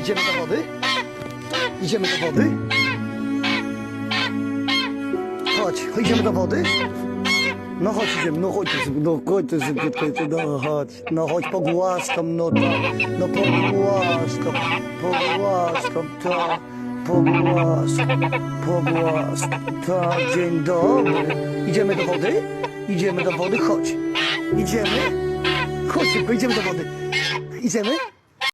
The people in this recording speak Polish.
idziemy? Do wody? Idziemy do wody? Chodź, idziemy do wody? No chodź, idziemy, no chodź, no chodź, no chodź, no chodź, pogłaskam, no tak, no pogłaskam, pogłaskam, tak, pogłaskam, pogłaskam, tak, dzień dobry. Idziemy do wody? Idziemy do wody, chodź. Idziemy? Chodź idziemy do wody. Idziemy?